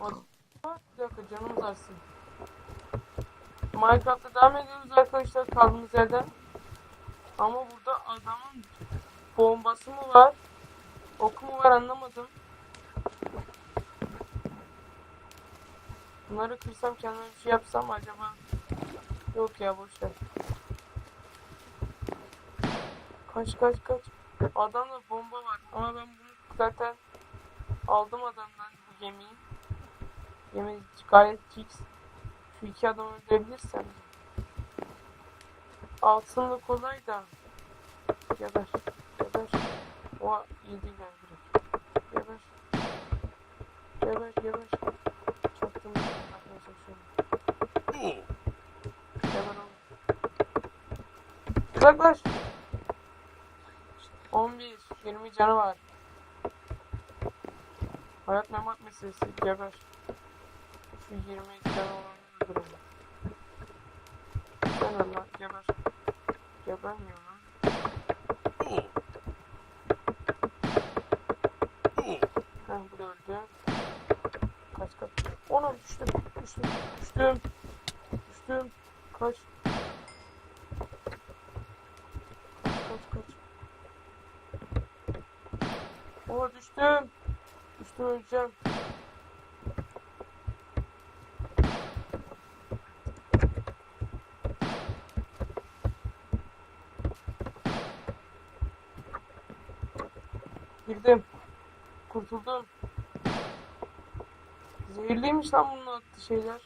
Bir dakika canımız artsın. Minecraft'ta devam ediyoruz arkadaşlar kaldığımız yerden. Ama burada adamın bombası mı var? Oku mu var anlamadım. Bunları kırsam kendime bir şey yapsam acaba? Yok ya boş ver. Kaç kaç kaç. Adamda bomba var ama ben bunu zaten aldım adamdan bu gemiyi. Gemi gayet fix. Şu iki adamı öldürebilirsem. Altınlı kolay da. Geber. Geber. O yediler direkt. Geber. Geber geber. Çaktım. Oğlum. Uzaklaş. 11, 20 canı var. Hayat memat meselesi. Geber. Şu 20 canı olanı öldürün. Sen öl lan. Geber. Gebermiyor lan. Ha bu da öldü. Kaç kaç. Ona düştüm. Düştüm. Düştüm. Düştüm. Kaç. Kaç kaç. Oha düştüm. Düştüm öleceğim. Girdim. Kurtuldum. Zehirliymiş lan bunun attığı şeyler.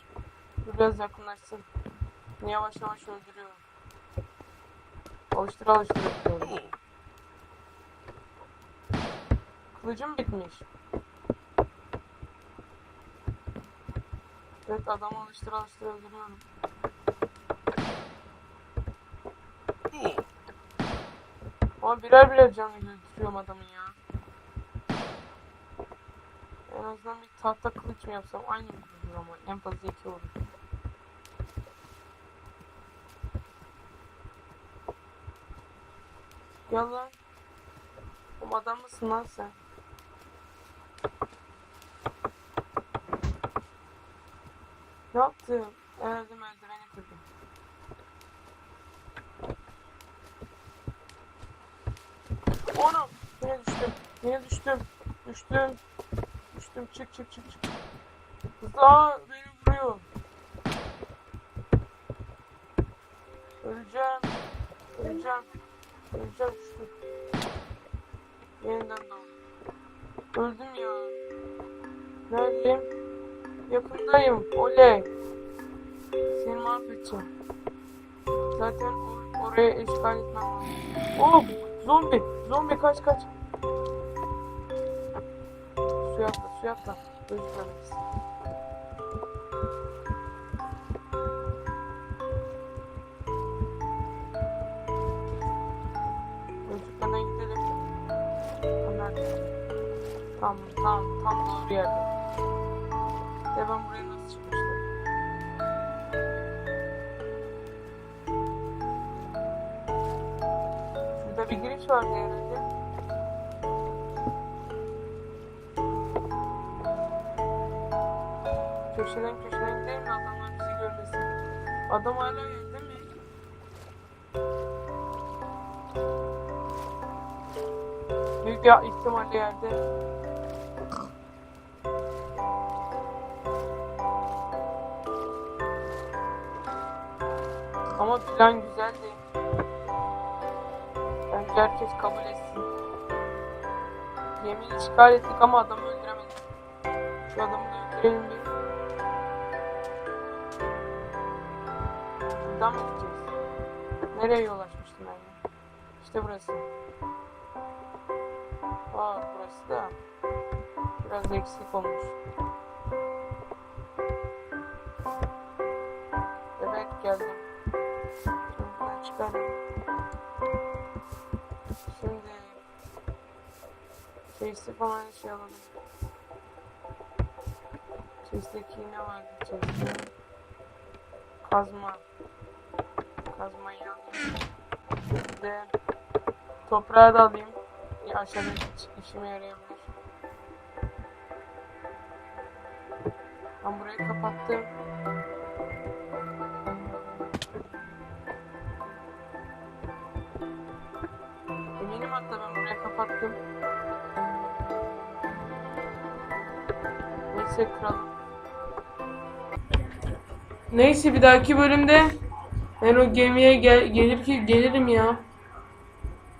Biraz yakınlaşsın. Yavaş yavaş öldürüyor. Alıştır alıştır. Kılıcım bitmiş. Evet adamı alıştır alıştır öldürüyorum. Ama birer birer canını götürüyorum adamın ya. En azından bir tahta kılıç mı yapsam aynı olur ama en fazla iki olur. Gel lan. Oğlum adam mısın lan sen? Ne yaptım? Herhalde merdiveni kırdım. Onu yine düştüm. Yine düştüm. Düştüm. Düştüm. Çık çık çık çık. Aa beni vuruyor. Öleceğim. Öleceğim. Öleceğim düştüm. Yeniden doğdum. Öldüm ya. Neredeyim? Yakındayım. Oley. Seni mahvedeceğim. Zaten or- oraya işgal etmem lazım. Oh! Zombi! Zombi kaç kaç! Suya atla, suya atla. Gözükmemeyiz. Gözükmeden gidelim. Onlar Tam, tam, tam doğru yerde. De ben buraya nasıl çıkmıştım? Şurada bir giriş vardı herhalde. Köşeden köşeden gidelim mi adamlar bizi görmesin? Adam hala yerde mi? Büyük bir ihtimalle yerde. Ama plan güzeldi. Bence herkes kabul etsin. Gemiyi işgal ettik ama adamı öldüremedik. Şu adamı da öldürelim bir. Buradan mı gideceğiz? Nereye yol açmıştım ben ya? İşte burası. Aa burası da biraz eksik olmuş. Evet geldim. Şimdi buradan çıkarım. Şimdi Chest'i falan şey alalım. Chest'teki ne vardı Chest'te? Kazma. Kazmayı de toprağı da alayım. Ya aşağıda iş- işime yarayabilir. Ben burayı kapattım. Eminim hatta ben burayı kapattım. Neyse kralım. Neyse bir dahaki bölümde ben o gemiye gel gelir ki gelirim ya.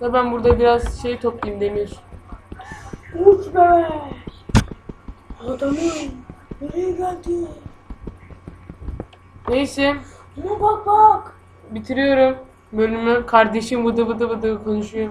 Da ben burada biraz şey toplayayım demir. Uç be. Adamım. Nereye geldi? Neyse Buna bak bak. bitiriyorum bölümü. Kardeşim vıdı vıdı vıdı konuşuyor.